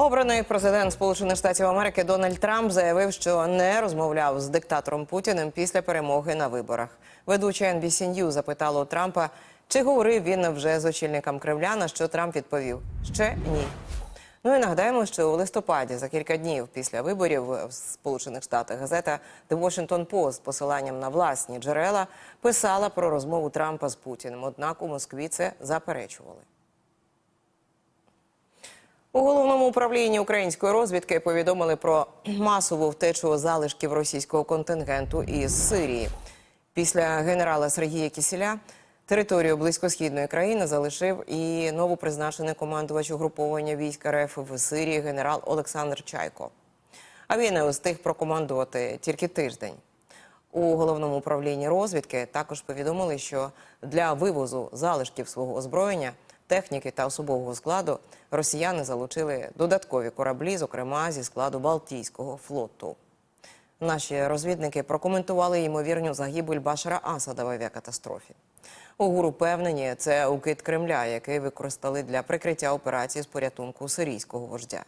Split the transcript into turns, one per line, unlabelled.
Обраний президент Сполучених Штатів Америки Дональд Трамп заявив, що не розмовляв з диктатором Путіним після перемоги на виборах. Ведуча NBC News запитала у Трампа, чи говорив він вже з очільником Кремля, на що Трамп відповів: ще ні. Ну і нагадаємо, що у листопаді, за кілька днів після виборів в Сполучених Штатах, газета The Washington Post посиланням на власні джерела писала про розмову Трампа з Путіним. Однак у Москві це заперечували. У головному управлінні української розвідки повідомили про масову втечу залишків російського контингенту із Сирії. Після генерала Сергія Кісіля територію близькосхідної країни залишив і новопризначений командувач угруповання військ РФ в Сирії генерал Олександр Чайко. А він не встиг прокомандувати тільки тиждень. У головному управлінні розвідки також повідомили, що для вивозу залишків свого озброєння, техніки та особового складу росіяни залучили додаткові кораблі, зокрема зі складу Балтійського флоту. Наші розвідники прокоментували ймовірну загибель Башара Асада в авіакатастрофі. УГУР ГУР упевнені, це укид Кремля, який використали для прикриття операції з порятунку сирійського вождя.